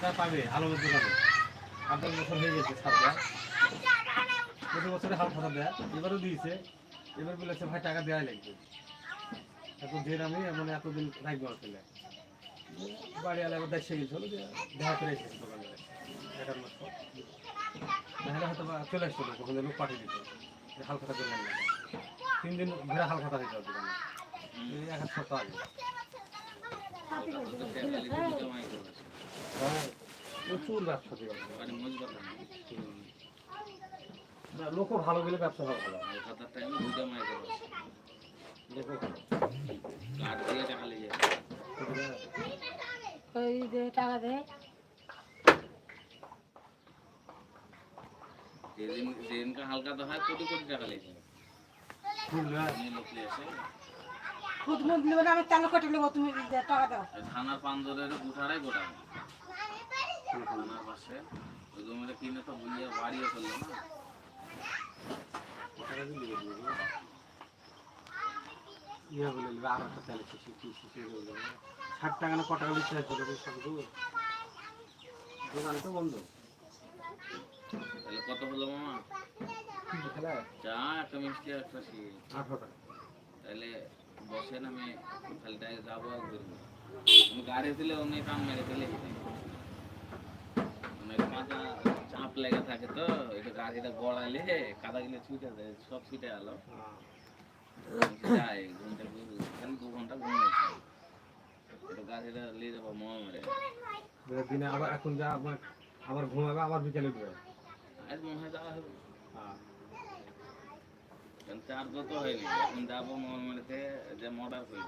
টাকা পাবে আলমের দোকানে আট দশ বছর হয়ে গেছে ছাড়টা প্রতি বছরে হাল খাতা দেয়? এবারও দিয়েছে। এবার বলেছে, ভাই, টাকা দেওয়াই লাগবে। এত ঢের আমি মানে এতদিন রাখব আসলে বাড়ি আলে আবার দেখে গেছিল যে দেখা করে এসেছে দোকানে। এগারো মাস পর হয়তো চলে আসতো না লোক পাঠিয়ে দিত। হাল খাতা করলেন না। তিন দিন ঘুরে হাল খাতা যাও দোকানে। এক সপ্তাহ আগে। প্রচুর ব্যবসা দিয়ে লোকও ভালো বলে ব্যবসা ভালো। লোকও ভালো। ওই দে টাকা দে। হালকা তো হয় কোটি কোটি টাকা খুদ মুদ নেবে না আমি তেল কেটে নেব তুমি টাকা দাও। থানার পান্দরের গুঠারাই গোটা। থানার পাশে ওই জমিটা কিনে তো বুঝিয়ে বাড়িও ফেললো না ইয়ে বলে নেবে আর একটা তেলে শিশি কি শিশি বলে নেবে ষাট টাকা না ক টাকা লিখতে হয় তোদের সব দূর দোকান তো বন্ধ তাহলে কত হলো মামা কিন্তু খেলা চা একটা মিষ্টি একটা শির আঠারো টাকা তাহলে বসেন আমি খালিটায় যাবো আর ঘুরবো আমি গাড়ি দিলে অনেক কাম মেরে ফেলে থাকে তো এটা গাড়িটা গড়াইলে কাদা গেলে ছুটে যায় সব ছুটে গেল যাই ঘুমটা ঘুরবো দু ঘণ্টা ঘুমিয়েছি এটা গাড়িটা নিয়ে যাব মনে মেরে দিনে আবার এখন যা আমার আবার ঘুমাবে আবার বিকেলে দেবে আজ মনে হয় যাওয়া হবে। হ্যাঁ। কারণ চার তো হয়নি এখন যাব মনে মেরেতে যে মর্ডার হয়ে